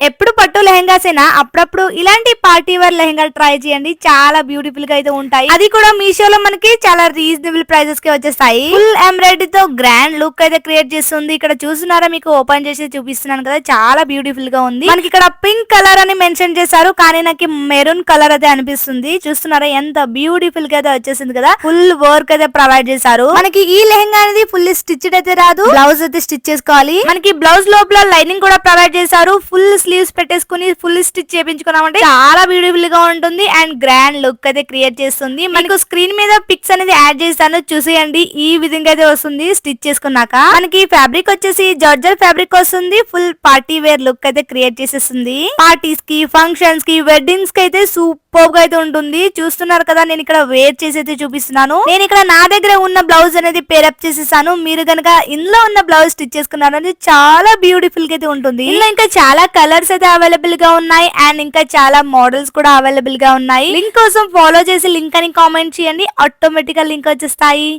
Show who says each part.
Speaker 1: Eh, పట్టు లెహెంగాస్ అప్పుడప్పుడు ఇలాంటి పార్టీ వేర్ లెహంగా ట్రై చేయండి. చాలా బ్యూటిఫుల్గా అయితే ఉంటాయి. అది కూడా మీషోలో మనకి చాలా రీజనబుల్ ప్రైజెస్కి వచ్చేస్తాయి. ఫుల్ ఎంబ్రాయిడరీ తో గ్రాండ్ లుక్ అయితే క్రియేట్ చేస్తుంది. ఇక్కడ చూస్తున్నారా? మీకు ఓపెన్ చేసి చూపిస్తున్నాను కదా. చాలా బ్యూటిఫుల్గా ఉంది. మనకి ఇక్కడ పింక్ కలర్ అని మెన్షన్ చేశారు. కానీ నాకు మెరూన్ కలర్ అయితే అనిపిస్తుంది. చూస్తున్నారా? ఎంత బ్యూటిఫుల్గా అయితే వచ్చేసింది కదా. ఫుల్ వర్క్ అయితే ప్రొవైడ్ చేశారు. మనకి ఈ లెహెంగా అనేది ఫుల్ స్టిచ్డ్ అయితే రాదు. బ్లౌజ్ అయితే స్టిచ్ చేసుకోవాలి. మనకి బ్లౌజ్ లోపల లైనింగ్ కూడా ప్రొవైడ్ చేశారు. ఫుల్ స్లీవ్స్ పెట్టేసుకుని ఫుల్ స్టిచ్ చేపించుకున్నామంటే చాలా బ్యూటిఫుల్గా ఉంటుంది అండ్ గ్రాండ్ లుక్ అయితే క్రియేట్ చేస్తుంది. మనకు స్క్రీన్ మీద పిక్స్ అనేది యాడ్ చేస్తాను చూసేయండి. ఈ విధంగా అయితే వస్తుంది స్టిచ్ చేసుకున్నాక. మనకి ఫ్యాబ్రిక్ వచ్చేసి జార్జర్ ఫ్యాబ్రిక్ వస్తుంది. ఫుల్ పార్టీ వేర్ లుక్ అయితే క్రియేట్ చేసేస్తుంది. పార్టీస్కి ఫంక్షన్స్కి వెడ్డింగ్స్కి అయితే సూపర్గా అయితే ఉంటుంది. చూస్తున్నారు కదా నేను ఇక్కడ వేర్ చేసి అయితే చూపిస్తున్నాను. నేను ఇక్కడ నా దగ్గర ఉన్న బ్లౌజ్ అనేది పేరప్ చేసేసాను. మీరు గనక ఇందులో ఉన్న బ్లౌజ్ స్టిచ్ చేసుకున్నారని చాలా బ్యూటిఫుల్గా అయితే ఉంటుంది. ఇందులో ఇంకా చాలా కలర్స్ అయితే అవైలబుల్ అవైలబుల్గా ఉన్నాయి అండ్ ఇంకా చాలా మోడల్స్ కూడా అవైలబుల్గా ఉన్నాయి. లింక్ కోసం ఫాలో చేసి లింక్ అని కామెంట్ చేయండి. ఆటోమేటిక్గా లింక్ వచ్చేస్తాయి.